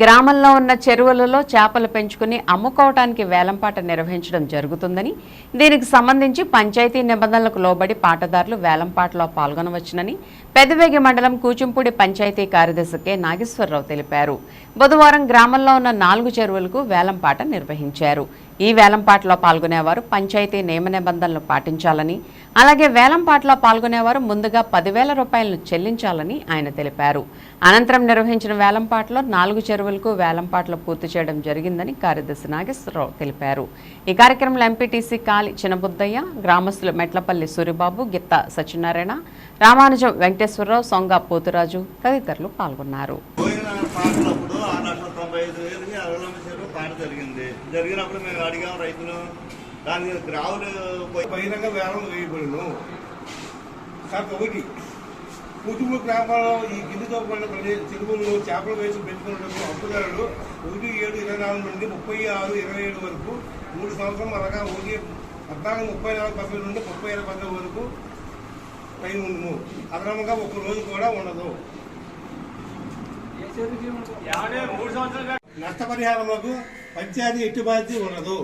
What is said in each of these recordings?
గ్రామంలో ఉన్న చెరువులలో చేపలు పెంచుకుని అమ్ముకోవటానికి వేలంపాట నిర్వహించడం జరుగుతుందని దీనికి సంబంధించి పంచాయతీ నిబంధనలకు లోబడి పాటదారులు వేలంపాటలో పాల్గొనవచ్చునని పెదవేగి మండలం కూచింపూడి పంచాయతీ కార్యదర్శి కె. నాగేశ్వరరావు తెలిపారు. బుధవారం గ్రామంలో ఉన్న నాలుగు చెరువులకు వేలంపాట నిర్వహించారు. ఈ వేలంపాటలో పాల్గొనేవారు పంచాయతీ నియమ నిబంధనలు పాటించాలని అలాగే వేలంపాటలో పాల్గొనేవారు ముందుగా పదివేల రూపాయలను చెల్లించాలని ఆయన తెలిపారు. అనంతరం నిర్వహించిన వేలంపాటలో నాలుగు చెరువులకు వేలంపాట్లు పూర్తి చేయడం జరిగిందని కార్యదర్శి నాగేశ్వరరావు తెలిపారు. ఈ కార్యక్రమంలో ఎంపీటీసీ కాలి చినబుద్దయ్య గ్రామస్తులు మెట్లపల్లి సూరిబాబు గిత్త సత్యనారాయణ రామానుజం వెంకటేశ్వరరావు సొంగ పోతురాజు తదితరులు పాల్గొన్నారు. జరిగినప్పుడు మేము అడిగాం రైతులు దాని గ్రావులు బహిరంగ వేలం వేయబడిను. ఒకటి కుటుంబ గ్రామాల్లో ఈ తోపడిన ప్రదేశ చెరువుల్లో చేపలు వేసి పెంచుకున్నప్పుడు అప్పుదారులు ఒకటి ఏడు ఇరవై నాలుగు నుండి ముప్పై ఆరు ఇరవై ఏడు వరకు మూడు సంవత్సరం అనగా ఒకటి పద్నాలుగు ముప్పై నాలుగు పద్దెనిమిది నుండి ముప్పై ఏడు పద్దెనిమిది వరకు పైన ఉండును. అదనంగా ఒక రోజు కూడా ఉండదు. నష్టపరిహారములకు పంచాయతీ ఎట్టి బాధ్యత ఉండదు.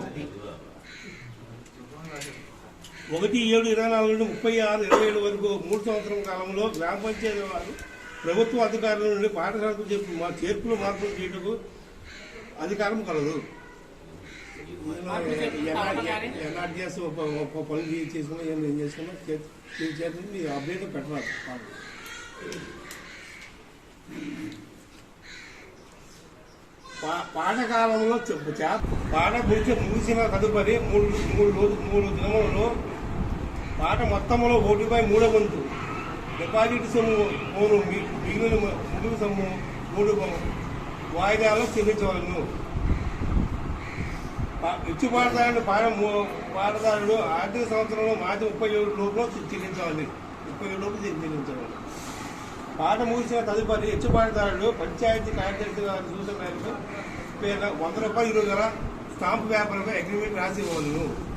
ఒకటి ఏడు ఇరవై నాలుగు నుండి ముప్పై ఆరు ఇరవై ఏడు వరకు మూడు సంవత్సరం కాలంలో గ్రామ పంచాయతీ వారు ప్రభుత్వ అధికారుల నుండి పాఠశాలకు చెప్పి మా చేర్పులు మార్పులు చేయటకు అధికారం కలదు. ఎన్ఆర్జీఎస్ పనులు చేసుకున్నా ఏం ఏం చేసుకున్నా చేసి మీ అప్డేట్ పెట్టరాదు. పా- పాఠకాలంలో చెప్పు చే- పాట ముగిసి ముగిసిన తదుపరి మూడు మూడు రోజు మూడు దినములలో పాట మొత్తంలో ఓటుపై మూడో వంతు డిపాజిట్ సొమ్ము మూడు మిగిలిన మ- సొమ్ము మూడు వాయిదాలో చెల్లించవలను. ఇచ్చు పాటదారుడు పాట పాటదారుడు ఆర్థిక సంవత్సరంలో మార్చి ముప్పై ఏడు లోపల చెల్లించవాలి. ముప్పై ఏడు లోపు చెల్లించవాలి. పాట ముగిసిన తదుపరి హెచ్చుబాటుదారుడు పంచాయతీ కార్యదర్శి గారి సూచన మేరకు పేరున వంద రూపాయలు ఇరవై గల స్టాంపు పేపర్పై అగ్రిమెంట్ రాసి ఇవ్వను